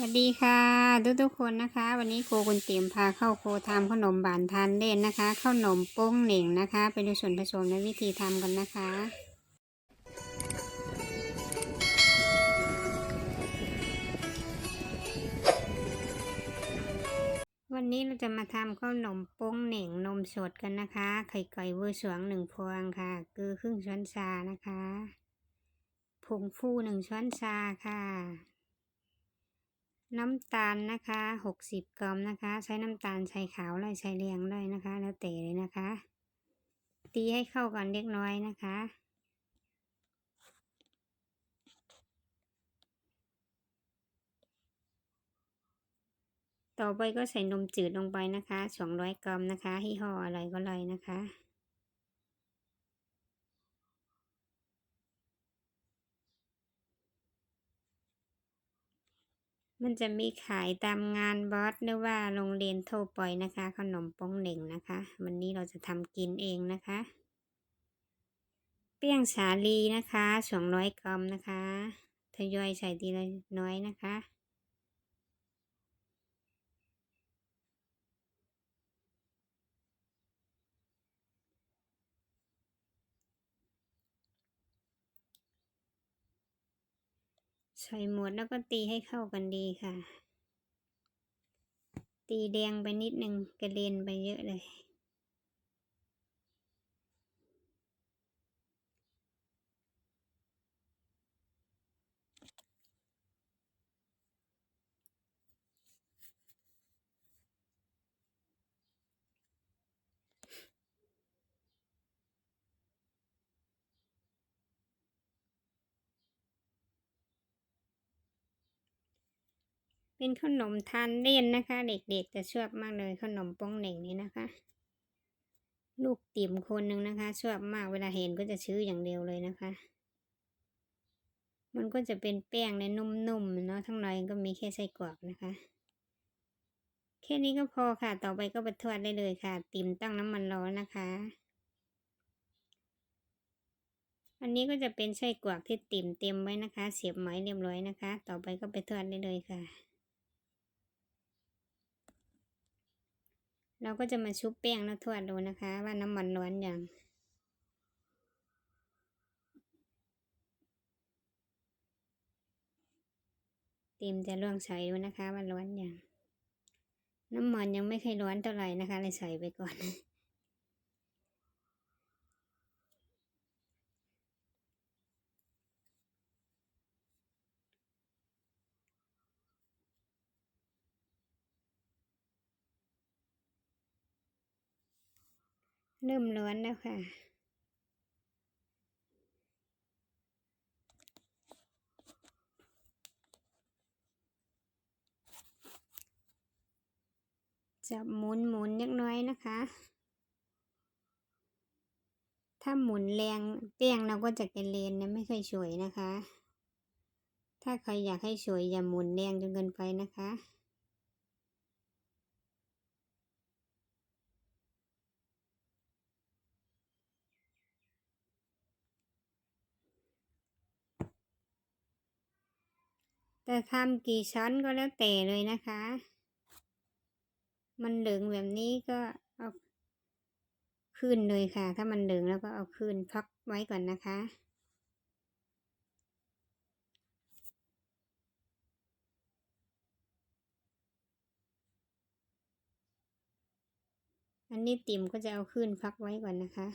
สวัสดีค่ะทุกทุกๆคนนะคะ วันนี้โคคุณเตียมพาเข้าโคทำขนมบานทานเล่นนะคะข้าวหนมโป้งเหน่งนะคะ ไปดูส่วนผสมและวิธีทำกันนะคะวันนี้เราจะมาทำข้าวหนมโป้งเหน่งนมสดกันนะคะ ไข่ไก่เวอร์สวงหนึ่งพวงค่ะเกลือครึ่งช้อนชานะคะผงฟูหนึ่งช้อนชาค่ะ น้ำตาลนะคะหกสิบกรัมนะคะ ใช้น้ำตาลใช้ขาวได้ใช้แดงได้นะคะ แล้วแต่เลยนะคะ ตีให้เข้ากันเล็กน้อยนะคะ ต่อไปก็ใส่นมจืดลงไปนะคะสองร้อยกรัมนะคะยี่ห้ออะไรก็เลยนะคะ มันจะมีขายตามงานบอสหรือว่าโรงเรียนทั่วไปนะคะ ขนมป้งเหน่งนะคะ วันนี้เราจะทำกินเองนะคะ เปี้ยงสาลีนะคะสองร้อยกรัมนะคะทยอยใส่ทีละน้อยนะคะ ใส่หมดแล้วก็ตีให้เข้ากันดีค่ะ ตีแดงไปนิดนึงกระเลนไปเยอะเลย เป็นขนมทานเล่นนะคะ เด็กๆจะชอบมากเลยขนมป้งเหน่งนี้นะคะ ลูกติ่มคนหนึ่งนะคะ ชอบมากเวลาเห็นก็จะซื้ออย่างเดียวเลยนะคะ มันก็จะเป็นแป้งในนุ่มๆเนาะทั้งในก็มีแค่ไส้กรอกนะคะแค่นี้ก็พอค่ะ ต่อไปก็ไปทอดได้เลยค่ะ ติ่มตั้งน้ำมันร้อนนะคะ อันนี้ก็จะเป็นไส้กรอกที่ติ่มเตรียมไว้นะคะ เสียบไหมเรียบร้อยนะคะ ต่อไปก็ไปทอดได้เลยค่ะ เราก็จะมาชุบแป้งแล้วทอดดูนะคะ ว่าน้ำมันร้อนอย่างเต็มจะล่วงใส่ดูนะคะว่าร้อนอย่าง น้ำมันยังไม่เคยร้อนเท่าไหร่นะคะ เลยใส่ไปก่อน เริ่มร้อนแล้วค่ะ จับหมุนหมุนเล็กน้อยนะคะ ถ้าหมุนแรงแป้งเราก็จะเกระเลนนะไม่ค่อยสวยนะคะ ถ้าใครอยากให้สวยอย่าหมุนแรงจนเกินไปนะคะ แต่ทำกี่ช้อนก็แล้วแต่เลยนะคะ มันเหลืองแบบนี้ก็เอาขึ้นเลยค่ะ ถ้ามันเหลืองแล้วก็เอาขึ้นพักไว้ก่อนนะคะอันนี้ติ่มก็จะเอาขึ้นพักไว้ก่อนนะคะ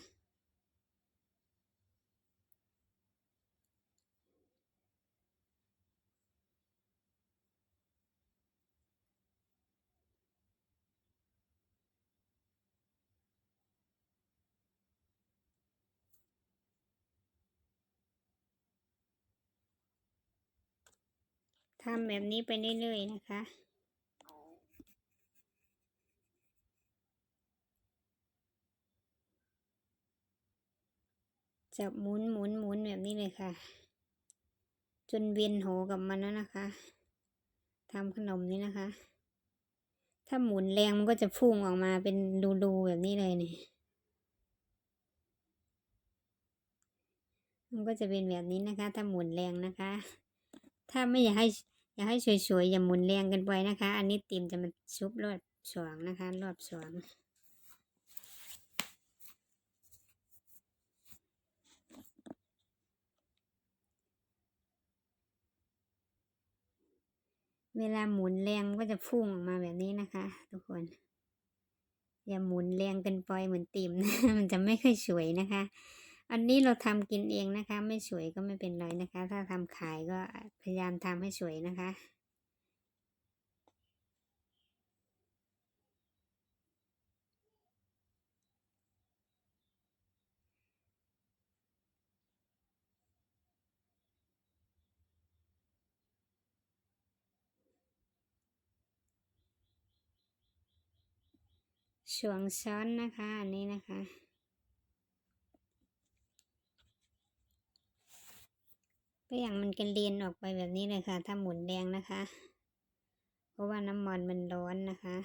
ทำแบบนี้ไปเรื่อยๆนะคะจับหมุนหมุนหมุนแบบนี้เลยค่ะ จนเวียนหัวกับมันแล้วนะคะทำขนมนี้นะคะ ถ้าหมุนแรงมันก็จะพุ่งออกมาเป็นรูๆแบบนี้เลยเนี่ยมันก็จะเป็นแบบนี้นะคะ ถ้าหมุนแรงนะคะ ถ้าไม่อยากให้ อย่าให้สวยๆ อย่าหมุนแรงกันไปนะคะ อันนี้ติมจะมาชุบรอบสองนะคะ รอบสองเวลาหมุนแรงก็จะพุ่งออกมาแบบนี้นะคะ ทุกคน อย่าหมุนแรงเกินไปเหมือนติ่มนะมันจะไม่ค่อยสวยนะคะ อันนี้เราทำกินเองนะคะ ไม่สวยก็ไม่เป็นไรนะคะ ถ้าทำขายก็พยายามทำให้สวยนะคะช่วงช้อนนะคะ อันนี้นะคะ เปรี้ยงมันกระเรียนออกไปแบบนี้เลยค่ะ ถ้าหมุนแรงนะคะ เพราะว่าน้ำมันมันร้อนนะคะ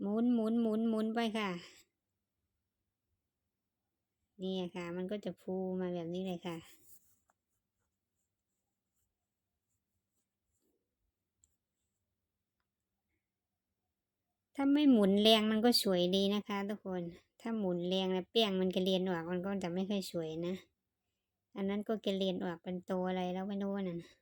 หมุนหมุนหมุนหมุนไปค่ะ นี่ค่ะ มันก็จะฟูมาแบบนี้เลยค่ะถ้าไม่หมุนแรงมันก็สวยดีนะคะ ทุกคน ถ้าหมุนแรงแล้วเปี้ยงมันกระเรียนออกมันก็จะไม่ค่อยสวยนะ อันนั้นก็กระเรียนออกเป็นตัวอะไรแล้วไม่รู้น่ะ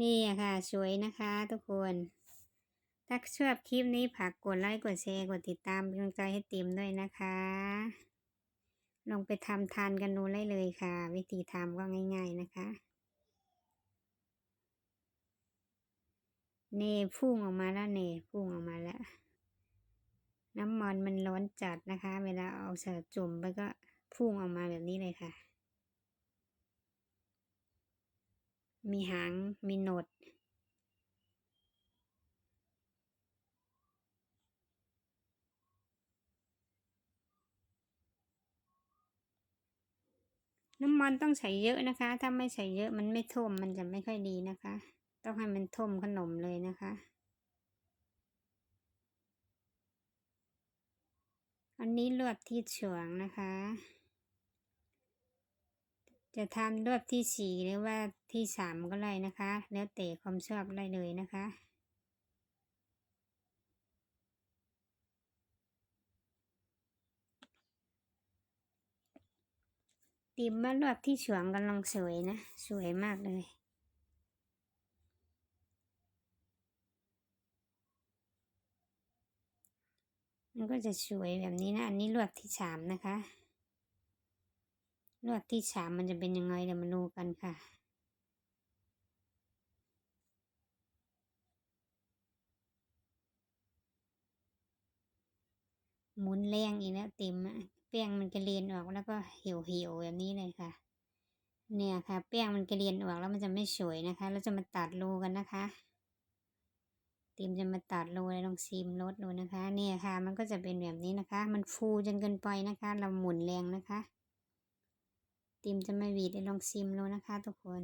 นี่ค่ะ สวยนะคะทุกคน ถ้าชอบคลิปนี้ฝากกดไลค์กดแชร์กดติดตามเป็นกำลังใจให้ติมด้วยนะคะ ลองไปทำทานกันดูได้เลยค่ะ วิธีทำก็ง่าย ๆนะคะ เน่พุ่งออกมาแล้วเน่พุ่งออกมาแล้ว น้ำมันมันร้อนจัดนะคะ เวลาเอาใส่จุ่มไปก็พุ่งออกมาแบบนี้เลยค่ะ มีหาง มีโหนด น้ำมันต้องใส่เยอะนะคะ ถ้าไม่ใส่เยอะมันไม่ท่วมมันจะไม่ค่อยดีนะคะ ต้องให้มันท่วมขนมเลยนะคะ อันนี้รอบที่สองนะคะ จะทำรอบที่สี่หรือว่าที่สามก็ได้นะคะ แล้วแต่ความชอบได้เลยนะคะติมมารอบที่สองกำลังสวยนะ สวยมากเลย มันก็จะสวยแบบนี้นะ อันนี้รอบที่สามนะคะรอบที่สามมันจะเป็นยังไงเดี๋ยวมาดูกันค่ะหมุนแรงอีกแล้วติมอะแป้งมันกระเรียนออกแล้วก็เหี่ยวเหี่ยวแบบนี้เลยค่ะ เนี่ยค่ะ แป้งมันกระเรียนออกแล้วมันจะไม่สวยนะคะ เราจะมาตัดรูกันนะคะ ติมจะมาตัดรูเลยลองซิมรสดูนะคะ เนี่ยค่ะ มันก็จะเป็นแบบนี้นะคะ มันฟูจนเกินไปนะคะ เราหมุนแรงนะคะติมจะม่หวีดเลยลองซิมดูนะคะ ทุกคน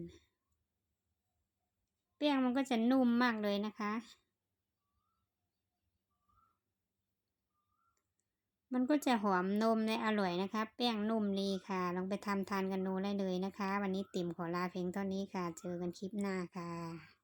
แป้งมันก็จะนุ่มมากเลยนะคะ มันก็จะหอมนมในอร่อยนะคะแป้งนุ่มดีค่ะ ลองไปทำทานกันดูได้เลยนะคะ วันนี้ติ่มขอลาเพียงเท่านี้ค่ะ เจอกันคลิปหน้าค่ะ